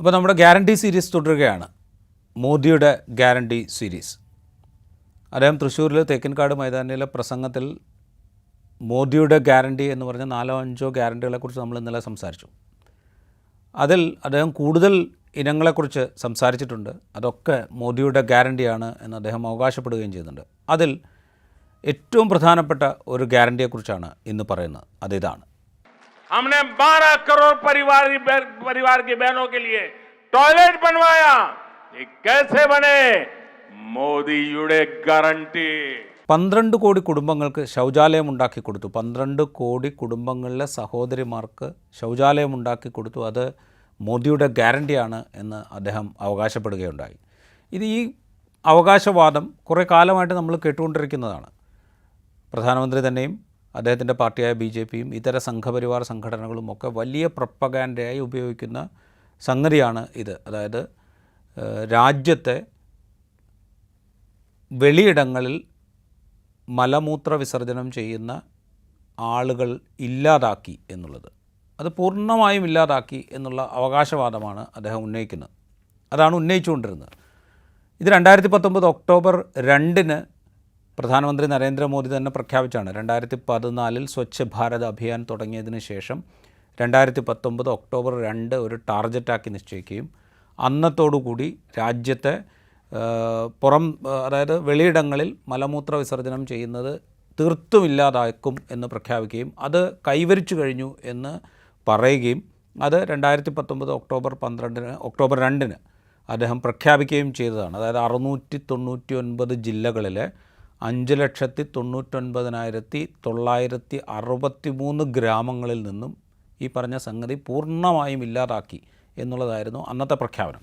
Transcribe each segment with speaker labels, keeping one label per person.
Speaker 1: അപ്പോൾ നമ്മുടെ guarantee series തുടരുകയാണ്. മോദിയുടെ ഗ്യാരണ്ടി സീരീസ്. അദ്ദേഹം തൃശ്ശൂരിൽ തേക്കിൻകാട് മൈതാനിയിലെ പ്രസംഗത്തിൽ മോദിയുടെ ഗ്യാരണ്ടി എന്ന് പറഞ്ഞ നാലോ അഞ്ചോ ഗ്യാരണ്ടികളെക്കുറിച്ച് നമ്മൾ ഇന്നലെ സംസാരിച്ചു. അതിൽ അദ്ദേഹം കൂടുതൽ ഇനങ്ങളെക്കുറിച്ച് സംസാരിച്ചിട്ടുണ്ട്. അതൊക്കെ മോദിയുടെ ഗ്യാരണ്ടിയാണ് എന്ന് അദ്ദേഹം അവകാശപ്പെടുകയും ചെയ്യുന്നുണ്ട്. അതിൽ ഏറ്റവും പ്രധാനപ്പെട്ട ഒരു ഗ്യാരണ്ടിയെക്കുറിച്ചാണ് ഇന്ന് പറയുന്നത്. അതിതാണ്
Speaker 2: हमने 12 करोड़ परिवार परिवार की बहनों के लिए टॉयलेट बनवाया ये कैसे बने മോദിയുടെ ഗ്യാരണ്ടി
Speaker 1: പന്ത്രണ്ട് കോടി കുടുംബങ്ങൾക്ക് ശൗചാലയം ഉണ്ടാക്കി കൊടുത്തു പന്ത്രണ്ട് കോടി കുടുംബങ്ങളിലെ സഹോദരിമാർക്ക് ശൗചാലയം ഉണ്ടാക്കി കൊടുത്തു അത് മോദിയുടെ ഗ്യാരണ്ടിയാണ് എന്ന് അദ്ദേഹം അവകാശപ്പെടുകയുണ്ടായി ഇത് ഈ അവകാശവാദം കുറേ കാലമായിട്ട് നമ്മൾ കേട്ടുകൊണ്ടിരിക്കുന്നതാണ് പ്രധാനമന്ത്രി തന്നെയും അദ്ദേഹത്തിന്റെ പാർട്ടിയായ ബി ജെ പിയും ഇതര സംഘപരിവാർ സംഘടനകളും ഒക്കെ വലിയ പ്രപ്പകാൻഡയായി ഉപയോഗിക്കുന്ന സംഗതിയാണ് ഇത്. അതായത് രാജ്യത്തെ വെളിയിടങ്ങളിൽ മലമൂത്ര വിസർജനം ചെയ്യുന്ന ആളുകൾ ഇല്ലാതാക്കി എന്നുള്ളത്. അത് പൂർണമായും ഇല്ലാതാക്കി എന്നുള്ള അവകാശവാദമാണ് അദ്ദേഹം ഉന്നയിക്കുന്നത്. അതാണ് ഉന്നയിച്ചുകൊണ്ടിരുന്നത്. ഇത് രണ്ടായിരത്തി പത്തൊമ്പത് ഒക്ടോബർ രണ്ടിന് പ്രധാനമന്ത്രി നരേന്ദ്രമോദി തന്നെ പ്രഖ്യാപിച്ചാണ്. രണ്ടായിരത്തി പതിനാലിൽ സ്വച്ഛ് ഭാരത് അഭിയാൻ തുടങ്ങിയതിന് ശേഷം രണ്ടായിരത്തി പത്തൊമ്പത് ഒക്ടോബർ രണ്ട് ഒരു ടാർഗറ്റാക്കി നിശ്ചയിക്കുകയും അന്നത്തോടുകൂടി രാജ്യത്തെ പുറം അതായത് വെളിയിടങ്ങളിൽ മലമൂത്ര വിസർജനം ചെയ്യുന്നത് തീർത്തും ഇല്ലാതാക്കും എന്ന് പ്രഖ്യാപിക്കുകയും അത് കൈവരിച്ചു കഴിഞ്ഞു എന്ന് പറയുകയും അത് രണ്ടായിരത്തി പത്തൊമ്പത് ഒക്ടോബർ പന്ത്രണ്ടിന് ഒക്ടോബർ രണ്ടിന് അദ്ദേഹം പ്രഖ്യാപിക്കുകയും ചെയ്തതാണ്. അതായത് അറുന്നൂറ്റി തൊണ്ണൂറ്റി ഒൻപത് ജില്ലകളിലെ അഞ്ച് ലക്ഷത്തി തൊണ്ണൂറ്റൊൻപതിനായിരത്തി തൊള്ളായിരത്തി അറുപത്തി മൂന്ന് ഗ്രാമങ്ങളിൽ നിന്നും ഈ പറഞ്ഞ സംഗതി പൂർണമായും ഇല്ലാതാക്കി എന്നുള്ളതായിരുന്നു അന്നത്തെ പ്രഖ്യാപനം.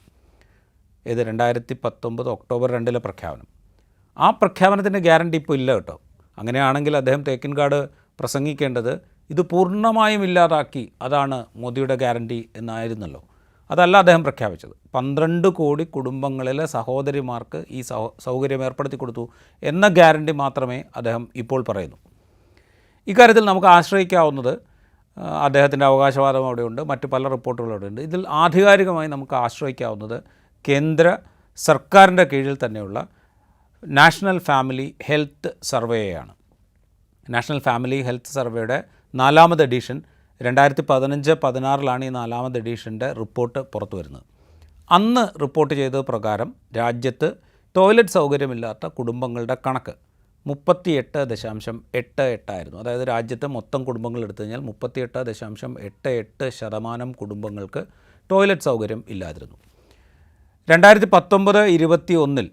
Speaker 1: ഇത് രണ്ടായിരത്തി പത്തൊമ്പത് ഒക്ടോബർ രണ്ടിലെ പ്രഖ്യാപനം. ആ പ്രഖ്യാപനത്തിന്റെ ഗ്യാരണ്ടി ഇപ്പോൾ ഇല്ല കേട്ടോ. അങ്ങനെയാണെങ്കിൽ അദ്ദേഹം തേക്കിൻകാട് പ്രസംഗിക്കേണ്ടത് ഇത് പൂർണമായും ഇല്ലാതാക്കി അതാണ് മോദിയുടെ ഗ്യാരണ്ടി എന്നായിരുന്നല്ലോ. അതല്ല അദ്ദേഹം പ്രഖ്യാപിച്ചത്. പന്ത്രണ്ട് കോടി കുടുംബങ്ങളിലെ സഹോദരിമാർക്ക് ഈ സൗകര്യം ഏർപ്പെടുത്തി കൊടുത്തു എന്ന ഗ്യാരണ്ടി മാത്രമേ അദ്ദേഹം ഇപ്പോൾ പറയുന്നു. ഇക്കാര്യത്തിൽ നമുക്ക് ആശ്രയിക്കാവുന്നത് അദ്ദേഹത്തിന്റെ അവകാശവാദം അവിടെയുണ്ട് മറ്റ് പല റിപ്പോർട്ടുകളും അവിടെയുണ്ട്. ഇതിൽ ആധികാരികമായി നമുക്ക് ആശ്രയിക്കാവുന്നത് കേന്ദ്ര സർക്കാരിന്റെ കീഴിൽ തന്നെയുള്ള നാഷണൽ ഫാമിലി ഹെൽത്ത് സർവേയാണ്. നാഷണൽ ഫാമിലി ഹെൽത്ത് സർവേയുടെ നാലാമത് എഡിഷൻ രണ്ടായിരത്തി പതിനഞ്ച് പതിനാറിലാണ് ഈ നാലാമത് എഡീഷന്റെ റിപ്പോർട്ട് പുറത്തു വരുന്നത്. അന്ന് റിപ്പോർട്ട് ചെയ്ത പ്രകാരം രാജ്യത്ത് ടോയ്ലറ്റ് സൗകര്യമില്ലാത്ത കുടുംബങ്ങളുടെ കണക്ക് മുപ്പത്തിയെട്ട് ദശാംശം എട്ട് എട്ടായിരുന്നു. അതായത് രാജ്യത്തെ മൊത്തം കുടുംബങ്ങൾ എടുത്തു കഴിഞ്ഞാൽ മുപ്പത്തിയെട്ട് ദശാംശം എട്ട് എട്ട് ശതമാനം കുടുംബങ്ങൾക്ക് ടോയ്ലറ്റ് സൗകര്യം ഇല്ലാതിരുന്നു. രണ്ടായിരത്തി പത്തൊമ്പത് ഇരുപത്തി ഒന്നിൽ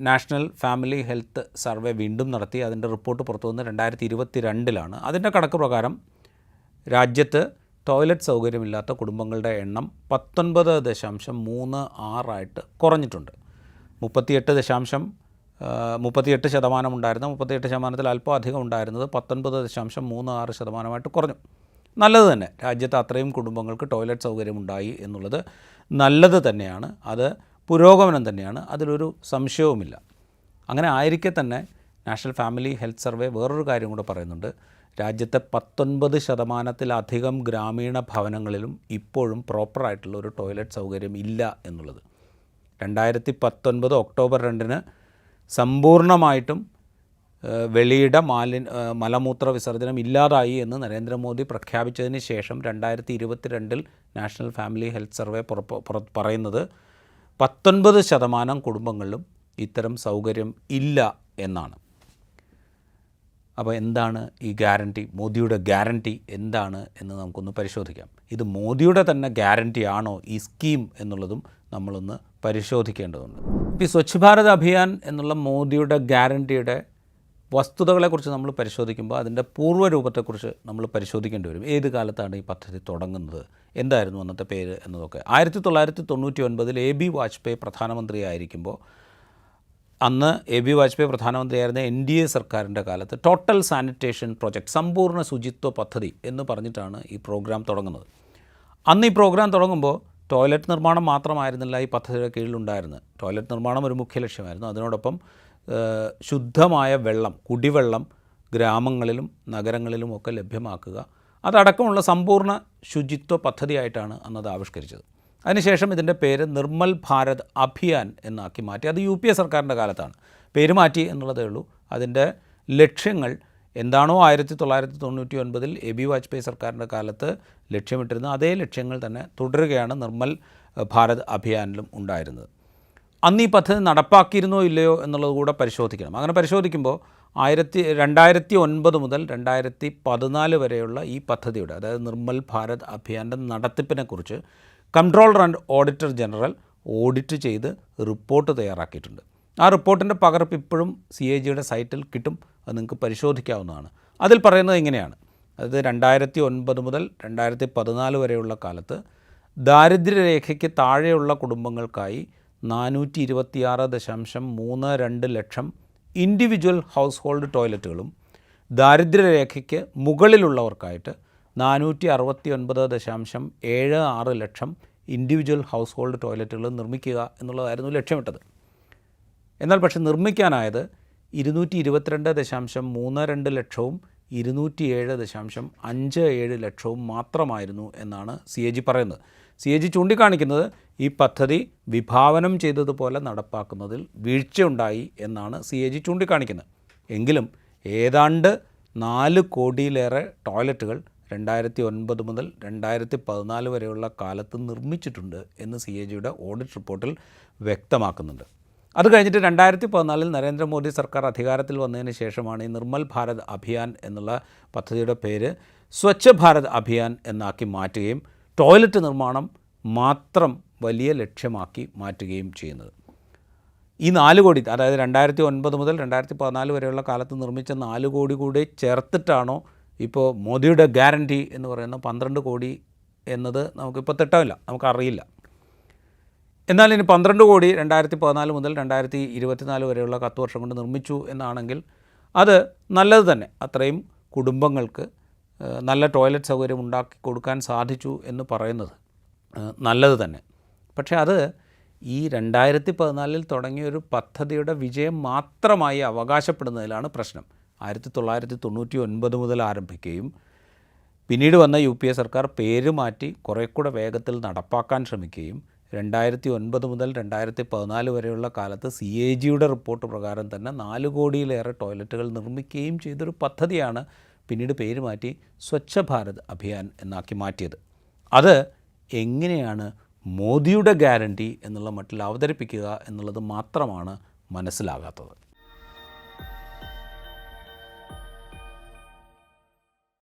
Speaker 1: നാഷണൽ ഫാമിലി ഹെൽത്ത് സർവേ വീണ്ടും നടത്തി. അതിന്റെ റിപ്പോർട്ട് പുറത്തു വന്ന് രണ്ടായിരത്തി ഇരുപത്തി രണ്ടിലാണ് അതിന്റെ കണക്ക് പ്രകാരം രാജ്യത്ത് ടോയ്ലറ്റ് സൗകര്യമില്ലാത്ത കുടുംബങ്ങളുടെ എണ്ണം പത്തൊൻപത് ദശാംശം മൂന്ന് ആറായിട്ട് കുറഞ്ഞിട്ടുണ്ട്. മുപ്പത്തിയെട്ട് ദശാംശം മുപ്പത്തിയെട്ട് ശതമാനം ഉണ്ടായിരുന്ന മുപ്പത്തിയെട്ട് ശതമാനത്തിൽ അല്പം അധികം ഉണ്ടായിരുന്നത് പത്തൊൻപത് ദശാംശം മൂന്ന് ആറ് ശതമാനമായിട്ട് കുറഞ്ഞു. നല്ലത് തന്നെ. രാജ്യത്ത് അത്രയും കുടുംബങ്ങൾക്ക് ടോയ്ലറ്റ് സൗകര്യം ഉണ്ടായി എന്നുള്ളത് നല്ലത് തന്നെയാണ്. അത് പുരോഗമനം തന്നെയാണ്. അതിലൊരു സംശയവുമില്ല. അങ്ങനെ ആയിരിക്കെ തന്നെ നാഷണൽ ഫാമിലി ഹെൽത്ത് സർവേ വേറൊരു കാര്യം കൂടെ പറയുന്നുണ്ട്. രാജ്യത്തെ പത്തൊൻപത് ശതമാനത്തിലധികം ഗ്രാമീണ ഭവനങ്ങളിലും ഇപ്പോഴും പ്രോപ്പറായിട്ടുള്ള ഒരു ടോയ്ലറ്റ് സൗകര്യം ഇല്ല എന്നുള്ളത്. രണ്ടായിരത്തി പത്തൊൻപത് ഒക്ടോബർ രണ്ടിന് സമ്പൂർണമായിട്ടും വെളിയിട മാലി മലമൂത്ര വിസർജനം ഇല്ലാതായി എന്ന് നരേന്ദ്രമോദി പ്രഖ്യാപിച്ചതിന് ശേഷം രണ്ടായിരത്തി ഇരുപത്തിരണ്ടിൽ നാഷണൽ ഫാമിലി ഹെൽത്ത് സർവേ പറയുന്നത് പത്തൊൻപത് ശതമാനം കുടുംബങ്ങളിലും ഇത്തരം സൗകര്യം ഇല്ല എന്നാണ്. അപ്പോൾ എന്താണ് ഈ ഗ്യാരണ്ടി മോദിയുടെ ഗ്യാരണ്ടി എന്താണ് എന്ന് നമുക്കൊന്ന് പരിശോധിക്കാം. ഇത് മോദിയുടെ തന്നെ ഗ്യാരണ്ടി ആണോ ഈ സ്കീം എന്നുള്ളതും നമ്മളൊന്ന് പരിശോധിക്കേണ്ടതുണ്ട്. ഇപ്പോൾ ഈ സ്വച്ഛ് ഭാരത് അഭിയാൻ എന്നുള്ള മോദിയുടെ ഗ്യാരണ്ടിയുടെ വസ്തുതകളെക്കുറിച്ച് നമ്മൾ പരിശോധിക്കുമ്പോൾ അതിന്റെ പൂർവരൂപത്തെക്കുറിച്ച് നമ്മൾ പരിശോധിക്കേണ്ടി വരും. ഏത് കാലത്താണ് ഈ പദ്ധതി തുടങ്ങുന്നത്? എന്തായിരുന്നു അന്നത്തെ പേര് എന്നതൊക്കെ. ആയിരത്തി തൊള്ളായിരത്തി തൊണ്ണൂറ്റി ഒൻപതിൽ എ ബി വാജ്പേയി പ്രധാനമന്ത്രിയായിരിക്കുമ്പോൾ അന്ന് എ ബി വാജ്പേയി പ്രധാനമന്ത്രിയായിരുന്ന എൻ ഡി എ സർക്കാരിന്റെ കാലത്ത് ടോട്ടൽ സാനിറ്റേഷൻ പ്രോജക്റ്റ് സമ്പൂർണ ശുചിത്വ പദ്ധതി എന്ന് പറഞ്ഞിട്ടാണ് ഈ പ്രോഗ്രാം തുടങ്ങുന്നത്. അന്ന് ഈ പ്രോഗ്രാം തുടങ്ങുമ്പോൾ ടോയ്ലറ്റ് നിർമ്മാണം മാത്രമായിരുന്നില്ല ഈ പദ്ധതിയുടെ കീഴിലുണ്ടായിരുന്നത്. ടോയ്ലറ്റ് നിർമ്മാണം ഒരു മുഖ്യ ലക്ഷ്യമായിരുന്നു. അതിനോടൊപ്പം ശുദ്ധമായ വെള്ളം കുടിവെള്ളം ഗ്രാമങ്ങളിലും നഗരങ്ങളിലും ഒക്കെ ലഭ്യമാക്കുക. അതടക്കമുള്ള സമ്പൂർണ ശുചിത്വ പദ്ധതിയായിട്ടാണ് അന്നത് ആവിഷ്കരിച്ചത്. അതിനുശേഷം ഇതിന്റെ പേര് നിർമ്മൽ ഭാരത് അഭിയാൻ എന്നാക്കി മാറ്റി. അത് യു പി എ സർക്കാരിന്റെ കാലത്താണ്. പേര് മാറ്റി എന്നുള്ളതേ ഉള്ളൂ. അതിന്റെ ലക്ഷ്യങ്ങൾ എന്താണോ ആയിരത്തി തൊള്ളായിരത്തി തൊണ്ണൂറ്റി ഒൻപതിൽ എ ബി വാജ്പേയി സർക്കാരിന്റെ കാലത്ത് ലക്ഷ്യമിട്ടിരുന്ന അതേ ലക്ഷ്യങ്ങൾ തന്നെ തുടരുകയാണ് നിർമ്മൽ ഭാരത് അഭിയാനിലും ഉണ്ടായിരുന്നത്. അന്ന് ഈ പദ്ധതി നടപ്പാക്കിയിരുന്നോ ഇല്ലയോ എന്നുള്ളത് കൂടെ പരിശോധിക്കണം. അങ്ങനെ പരിശോധിക്കുമ്പോൾ ആയിരത്തി രണ്ടായിരത്തി ഒൻപത് മുതൽ രണ്ടായിരത്തി പതിനാല് വരെയുള്ള ഈ പദ്ധതിയുടെ അതായത് നിർമ്മൽ ഭാരത് അഭിയാന്റെ നടത്തിപ്പിനെക്കുറിച്ച് controller and auditor general audit ചെയ്ത് റിപ്പോർട്ട് തയ്യാറാക്കിയിട്ടുണ്ട്. ആ റിപ്പോർട്ടിന്റെ പകർപ്പ് ഇപ്പോഴും സി എ ജിയുടെ സൈറ്റിൽ കിട്ടും. അത് നിങ്ങൾക്ക് പരിശോധിക്കാവുന്നതാണ്. അതിൽ പറയുന്നത് ഇങ്ങനെയാണ്. അതായത് രണ്ടായിരത്തി ഒൻപത് മുതൽ രണ്ടായിരത്തി പതിനാല് വരെയുള്ള കാലത്ത് ദാരിദ്ര്യരേഖയ്ക്ക് താഴെയുള്ള കുടുംബങ്ങൾക്കായി നാനൂറ്റി ഇരുപത്തിയാറ് ദശാംശം മൂന്ന് രണ്ട് ലക്ഷം ഇൻഡിവിജ്വൽ ഹൗസ് ഹോൾഡ് ടോയ്ലറ്റുകളും ദാരിദ്ര്യരേഖയ്ക്ക് മുകളിലുള്ളവർക്കായിട്ട് നാനൂറ്റി അറുപത്തി ഒൻപത് ദശാംശം ഏഴ് ആറ് ലക്ഷം ഇൻഡിവിജ്വൽ ഹൗസ് ഹോൾഡ് ടോയ്ലറ്റുകൾ നിർമ്മിക്കുക എന്നുള്ളതായിരുന്നു ലക്ഷ്യമിട്ടത്. എന്നാൽ പക്ഷേ നിർമ്മിക്കാനായത് ഇരുന്നൂറ്റി ഇരുപത്തിരണ്ട് ദശാംശം മൂന്ന് രണ്ട് ലക്ഷവും ഇരുന്നൂറ്റി ഏഴ് ദശാംശം അഞ്ച് ഏഴ് ലക്ഷവും മാത്രമായിരുന്നു എന്നാണ് സി എ ജി പറയുന്നത്. സി എ ജി ചൂണ്ടിക്കാണിക്കുന്നത് ഈ പദ്ധതി വിഭാവനം ചെയ്തതുപോലെ നടപ്പാക്കുന്നതിൽ വീഴ്ചയുണ്ടായി എന്നാണ് സി എ ജി ചൂണ്ടിക്കാണിക്കുന്നത്. എങ്കിലും ഏതാണ്ട് നാല് കോടിയിലേറെ ടോയ്ലറ്റുകൾ രണ്ടായിരത്തി ഒൻപത് മുതൽ രണ്ടായിരത്തി പതിനാല് വരെയുള്ള കാലത്ത് നിർമ്മിച്ചിട്ടുണ്ട് എന്ന് സി എ ജിയുടെ ഓഡിറ്റ് റിപ്പോർട്ടിൽ വ്യക്തമാക്കുന്നുണ്ട്. അത് കഴിഞ്ഞിട്ട് രണ്ടായിരത്തി പതിനാലിൽ നരേന്ദ്രമോദി സർക്കാർ അധികാരത്തിൽ വന്നതിന് ശേഷമാണ് ഈ നിർമ്മൽ ഭാരത് അഭിയാൻ എന്നുള്ള പദ്ധതിയുടെ പേര് സ്വച്ഛ ഭാരത് അഭിയാൻ എന്നാക്കി മാറ്റുകയും ടോയ്ലറ്റ് നിർമ്മാണം മാത്രം വലിയ ലക്ഷ്യമാക്കി മാറ്റുകയും ചെയ്യുന്നത്. ഈ നാല് കോടി അതായത് രണ്ടായിരത്തി ഒൻപത് മുതൽ രണ്ടായിരത്തി പതിനാല് വരെയുള്ള കാലത്ത് നിർമ്മിച്ച നാല് കോടി കൂടി ചേർത്തിട്ടാണോ ഇപ്പോൾ മോദിയുടെ ഗ്യാരണ്ടി എന്ന് പറയുന്ന പന്ത്രണ്ട് കോടി എന്നത് നമുക്കിപ്പോൾ തിട്ടമില്ല നമുക്കറിയില്ല. എന്നാൽ ഇനി പന്ത്രണ്ട് കോടി രണ്ടായിരത്തി പതിനാല് മുതൽ രണ്ടായിരത്തി ഇരുപത്തിനാല് വരെയുള്ള പത്ത് വർഷം കൊണ്ട് നിർമ്മിച്ചു എന്നാണെങ്കിൽ അത് നല്ലത് തന്നെ. അത്രയും കുടുംബങ്ങൾക്ക് നല്ല ടോയ്ലറ്റ് സൗകര്യം ഉണ്ടാക്കി കൊടുക്കാൻ സാധിച്ചു എന്ന് പറയുന്നത് നല്ലത് തന്നെ. പക്ഷേ അത് ഈ രണ്ടായിരത്തി പതിനാലിൽ തുടങ്ങിയ ഒരു പദ്ധതിയുടെ വിജയം മാത്രമായി അവകാശപ്പെടുന്നതിലാണ് പ്രശ്നം. ആയിരത്തി തൊള്ളായിരത്തി തൊണ്ണൂറ്റി ഒൻപത് മുതൽ ആരംഭിക്കുകയും പിന്നീട് വന്ന യു പി എ സർക്കാർ പേര് മാറ്റി കുറേ കൂടെ വേഗത്തിൽ നടപ്പാക്കാൻ ശ്രമിക്കുകയും രണ്ടായിരത്തി ഒൻപത് മുതൽ രണ്ടായിരത്തി പതിനാല് വരെയുള്ള കാലത്ത് സി എ ജിയുടെ റിപ്പോർട്ട് പ്രകാരം തന്നെ നാല് കോടിയിലേറെ ടോയ്ലറ്റുകൾ നിർമ്മിക്കുകയും ചെയ്തൊരു പദ്ധതിയാണ് പിന്നീട് പേര് മാറ്റി സ്വച്ഛ ഭാരത് അഭിയാൻ എന്നാക്കി മാറ്റിയത്. അത് എങ്ങനെയാണ് മോദിയുടെ ഗ്യാരണ്ടി എന്നുള്ള മട്ടിൽ അവതരിപ്പിക്കുക എന്നുള്ളത് മാത്രമാണ് മനസ്സിലാകാത്തത്.